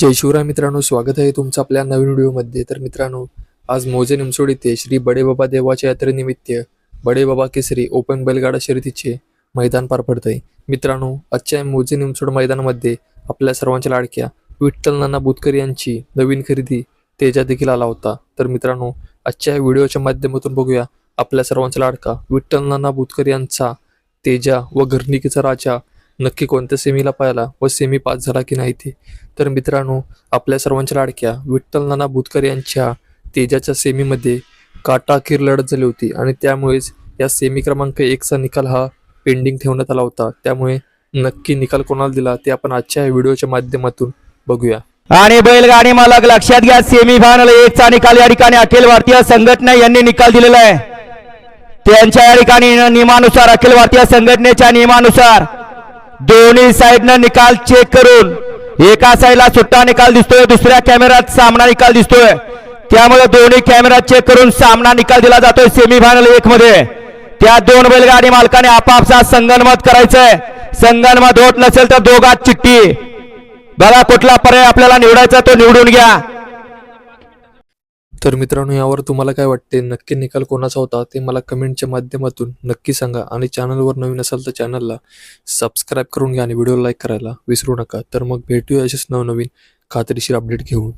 जय शिवराय मित्रांनो स्वागत आहे तुमचं आपल्या नवीन व्हिडिओमध्ये. तर मित्रांनो आज मोजे निमसोड येथे श्री बडेबाबा देवाच्या यात्रेनिमित्त बडेबाबा केसरी ओपन बैलगाडा शर्यतीचे मैदान पार पडत आहे मित्रांनो आजच्या मोजे निमसोड मैदानामध्ये आपल्या सर्वांच्या लाडक्या विठ्ठल नाना बुतकर यांची नवीन खरेदी तेजा देखील आला होता. तर मित्रांनो आजच्या या व्हिडिओच्या माध्यमातून बघूया आपल्या सर्वांचा लाडका विठ्ठल नाना बुतकर यांचा तेजा व घरणिकेचा राजा नक्की कोणत्या सेमीला पाहिला व सेमी पास झाला की नाही ते. तर मित्रांनो आपल्या सर्वांच्या लाडक्या विठ्ठल नाना भूतकर यांच्या तेजाच्या सेमीमध्ये काटाकीर लढत झाली होती आणि त्यामुळेच या सेमी क्रमांक एकचा निकाल हा पेंडिंग ठेवण्यात आला होता. त्यामुळे नक्की निकाल कोणाला दिला ते आपण आजच्या व्हिडिओच्या माध्यमातून बघूया. आणि बैलगाडी मालक लक्षात घ्या सेमी फायनल एकचा निकाल या ठिकाणी अखिल भारतीय संघटना यांनी निकाल दिलेला आहे. त्यांच्या या ठिकाणी नियमानुसार अखिल भारतीय संघटनेच्या नियमानुसार दोन्ही साईडनं निकाल चेक करून एका साईडला सुट्टा निकाल दिसतोय दुसऱ्या कॅमेऱ्यात सामना निकाल दिसतोय. त्यामुळे दोन्ही कॅमेरा चेक करून सामना निकाल दिला जातोय सेमी फायनल एक मध्ये. त्या दोन बैलगाडी मालकाने आपापसा संगनमत करायचंय. संगनमत होत नसेल तर दोघात चिठ्ठी. बघा कुठला पर्याय आपल्याला निवडायचा तो निवडून घ्या. तर मित्रांनो यावर तुम्हाला काय वाटते? नक्की निकाल कोणाचा होता? ते मला कमेंटच्या माध्यमातून नक्की सांगा. आणि चॅनलवर नवीन असाल तर चॅनलला सबस्क्राईब करून घ्या आणि व्हिडिओ लाईक करायला विसरू नका. तर मग भेटूया असेच नवनवीन खात्रीशीर अपडेट घेऊन.